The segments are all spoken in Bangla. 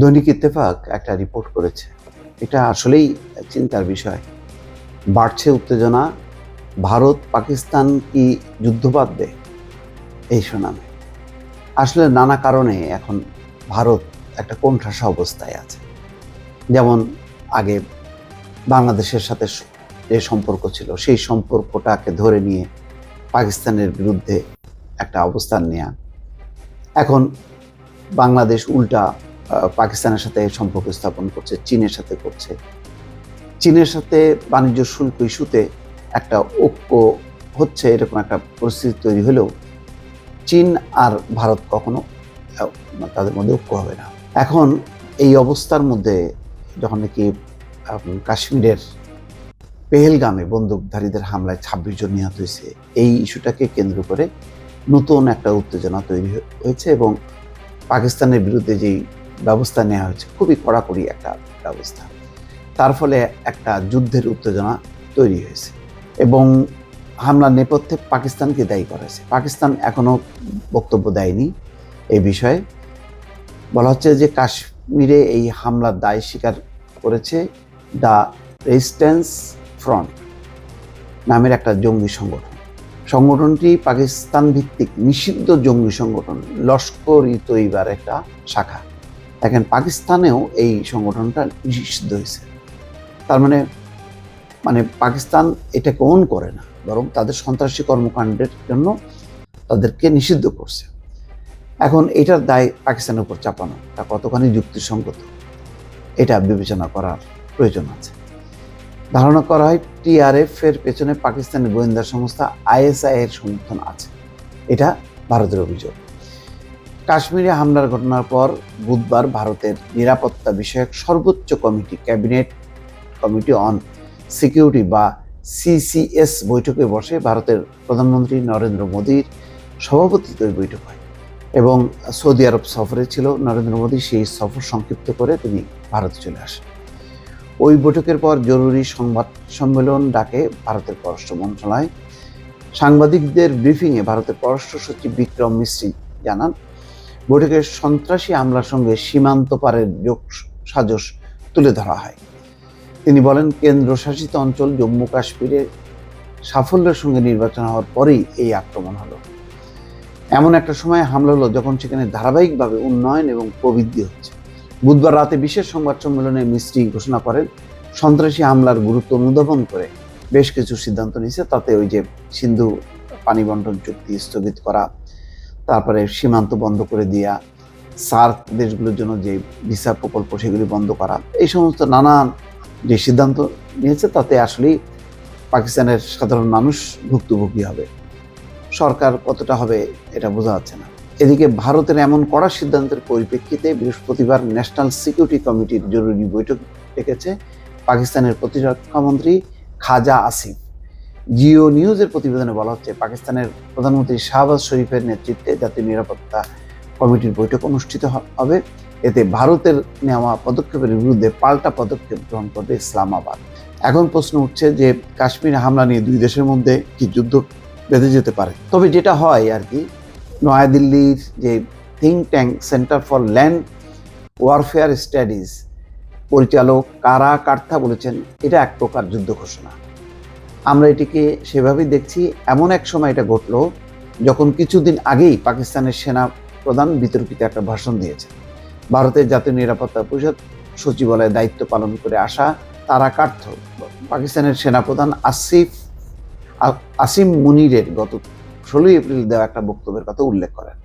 দৈনিক ইত্তেফাক একটা রিপোর্ট করেছে। এটা আসলেই চিন্তার বিষয়। বাড়ছে উত্তেজনা, ভারত পাকিস্তান কি যুদ্ধ বাঁধবে? এই সুনামে। আসলে নানা কারণে এখন ভারত একটা কোণঠাসা অবস্থায় আছে। যেমন আগে বাংলাদেশের সাথে যে সম্পর্ক ছিল, সেই সম্পর্কটাকে ধরে নিয়ে পাকিস্তানের বিরুদ্ধে একটা অবস্থান নেয়া। এখন বাংলাদেশ উল্টা পাকিস্তানের সাথে সম্পর্ক স্থাপন করছে, চীনের সাথে করছে। চীনের সাথে বাণিজ্য শুল্ক ইস্যুতে একটা ঐক্য হচ্ছে, এরকম একটা পরিস্থিতি তৈরি হলেও চীন আর ভারত কখনো তাদের মধ্যে ঐক্য হবে না। এখন এই অবস্থার মধ্যে যখন নাকি কাশ্মীরের পেহেলগামে বন্দুকধারীদের হামলায় ছাব্বিশ জন নিহত হয়েছে, এই ইস্যুটাকে কেন্দ্র করে নতুন একটা উত্তেজনা তৈরি হয়ে- হয়েছে এবং পাকিস্তানের বিরুদ্ধে যেই ব্যবস্থা নেওয়া হয়েছে। খুবই কড়াকড়ি একটা ব্যবস্থা। তার ফলে একটা যুদ্ধের উত্তেজনা তৈরি হয়েছে এবং হামলার নেপথ্যে পাকিস্তানকে দায়ী করেছে পাকিস্তান এখনও বক্তব্য দেয়নি এই বিষয়ে। বলা হচ্ছে যে কাশ্মীরে এই হামলার দায় স্বীকার করেছে দ্য রেজিস্ট্যান্স ফ্রন্ট নামের একটা জঙ্গি সংগঠন। সংগঠনটি পাকিস্তান ভিত্তিক নিষিদ্ধ জঙ্গি সংগঠন লস্কর ই তৈবার একটা শাখা। দেখেন, পাকিস্তানেও এই সংগঠনটা নিষিদ্ধ হয়েছে। তার মানে মানে পাকিস্তান এটাকে ওন করে না, বরং তাদের সন্ত্রাসী কর্মকাণ্ডের জন্য তাদেরকে নিষিদ্ধ করছে। এখন এটার দায় পাকিস্তানের উপর চাপানো, তা কতখানি যুক্তিসঙ্গত, এটা বিবেচনা করার প্রয়োজন আছে। ধারণা করা হয়, টিআরএফ এর পেছনে পাকিস্তানের গোয়েন্দা সংস্থা আইএসআই এর সমর্থন আছে। এটা ভারতের অভিযোগ। কাশ্মীরে হামলার ঘটনার পর বুধবার ভারতের নিরাপত্তা বিষয়ক সর্বোচ্চ committee cabinet, committee on security বা সিসিএস বৈঠকে বসে ভারতের প্রধানমন্ত্রী নরেন্দ্র মোদীর সভাপতিত্বে ওই বৈঠক হয় এবং সৌদি আরব সফরে ছিল নরেন্দ্র মোদী, সেই সফর সংক্ষিপ্ত করে তিনি ভারতে চলে আসেন। ওই বৈঠকের পর জরুরি সংবাদ সম্মেলন ডাকে ভারতের পররাষ্ট্র মন্ত্রণালয়। সাংবাদিকদের ব্রিফিংয়ে ভারতের পররাষ্ট্র সচিব বিক্রম মিশ্রি জানান বৈঠকে সন্ত্রাসী হামলার সঙ্গে সীমান্ত পারের যোগ সাজস তুলে ধরা হয়। তিনি বলেন, কেন্দ্রশাসিত অঞ্চল জম্মু কাশ্মীরে সাফল্যের সঙ্গে নির্বাচন হওয়ার পরেই এই আক্রমণ হলো। এমন একটা সময় হামলা হলো যখন সেখানে ধারাবাহিকভাবে উন্নয়ন এবং প্রবৃদ্ধি হচ্ছে। বুধবার রাতে বিশেষ সংবাদ সম্মেলনে মিস্ত্রি ঘোষণা করেন, সন্ত্রাসী হামলার গুরুত্ব অনুধাবন করে বেশ কিছু সিদ্ধান্ত নিয়েছে, তাতে ওই যে সিন্ধু পানি বন্টন চুক্তি স্থগিত করা তারপরে সীমান্ত বন্ধ করে দেওয়া সার্ক দেশগুলোর জন্য যে ভিসা প্রকল্প সেগুলি বন্ধ করা, এই সমস্ত নানান যে সিদ্ধান্ত নিয়েছে তাতে আসলেই পাকিস্তানের সাধারণ মানুষ ভুক্তভোগী হবে। সরকার কতটা হবে এটা বোঝা যাচ্ছে না। এদিকে ভারতের এমন কড়া সিদ্ধান্তের পরিপ্রেক্ষিতে বৃহস্পতিবার ন্যাশনাল সিকিউরিটি কমিটির জরুরি বৈঠক ডেকেছে পাকিস্তানের প্রতিরক্ষামন্ত্রী খাজা আসিফ। জিও নিউজের প্রতিবেদনে বলা হচ্ছে, পাকিস্তানের প্রধানমন্ত্রী শাহবাজ শরীফের নেতৃত্বে জাতীয় নিরাপত্তা কমিটির বৈঠক অনুষ্ঠিত হবে। এতে ভারতের নেওয়া পদক্ষেপের বিরুদ্ধে পাল্টা পদক্ষেপ গ্রহণ করবে ইসলামাবাদ। এখন প্রশ্ন উঠছে যে, কাশ্মীর হামলা নিয়ে দুই দেশের মধ্যে কি যুদ্ধ বেঁধে যেতে পারে? তবে যেটা হয় আর কি, নয়াদিল্লির যে think tank centre for land warfare studies পরিচালক কারা কার্থা বলেছেন, এটা এক প্রকার যুদ্ধ ঘোষণা। আমরা এটিকে সেভাবেই দেখছি। এমন এক সময় এটা ঘটলো যখন কিছুদিন আগেই পাকিস্তানের সেনা প্রধান বিতর্কিত একটা ভাষণ দিয়েছে। ভারতের জাতীয় নিরাপত্তা পরিষদ সচিবালয়ে দায়িত্ব পালন করে আসা তারা কার্থ, পাকিস্তানের সেনাপ্রধান আসিফ আসিম মুনিরের গত ষোলোই এপ্রিল দেওয়া একটা বক্তব্যের কথা উল্লেখ করেন।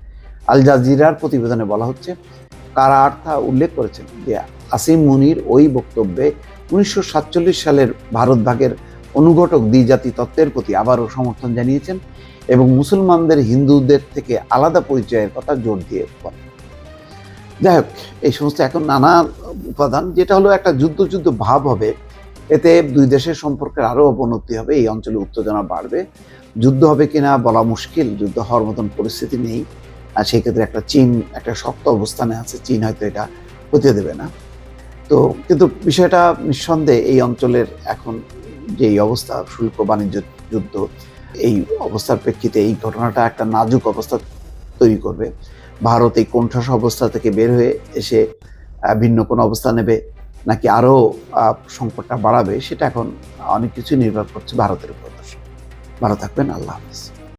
আল জাজিরার প্রতিবেদনে বলা হচ্ছে, কারা আর্থা উল্লেখ করেছেন যে আসিম মুনির ওই বক্তব্যে উনিশশো সাতচল্লিশ সালের ভারত ভাগের অনুঘটক দ্বিজাতি তত্ত্বের প্রতি আবারও সমর্থন জানিয়েছেন এবং মুসলমানদের হিন্দুদের থেকে আলাদা পরিচয়ের কথা জোর দিয়ে বলেন। যাই হোক, এই সমস্ত এখন নানা উপাদান, যেটা হলো একটা যুদ্ধ যুদ্ধ ভাব হবে, এতে দুই দেশের সম্পর্কের আরও অবনতি হবে, এই অঞ্চলে উত্তেজনা বাড়বে। যুদ্ধ হবে কিনা বলা মুশকিল, যুদ্ধ হওয়ার মতন পরিস্থিতি নেই, আর সেই ক্ষেত্রে একটা চীন, একটা শক্ত অবস্থানে আছে, চীন হয়তো এটা হতে দেবে না। তো, কিন্তু বিষয়টা নিঃসন্দেহে এই অঞ্চলের এখন যে এই অবস্থা শুল্ক বাণিজ্য যুদ্ধ, এই অবস্থার প্রেক্ষিতে এই ঘটনাটা একটা নাজুক অবস্থা তৈরি করবে। ভারত এই কোণঠাসা অবস্থা থেকে বের হয়ে এসে ভিন্ন কোনো অবস্থা নেবে নাকি আরও সংকটটা বাড়াবে, সেটা এখন অনেক কিছু নির্ভর করছে ভারতের উপর। ভালো থাকবেন, আল্লাহ হাফিজ।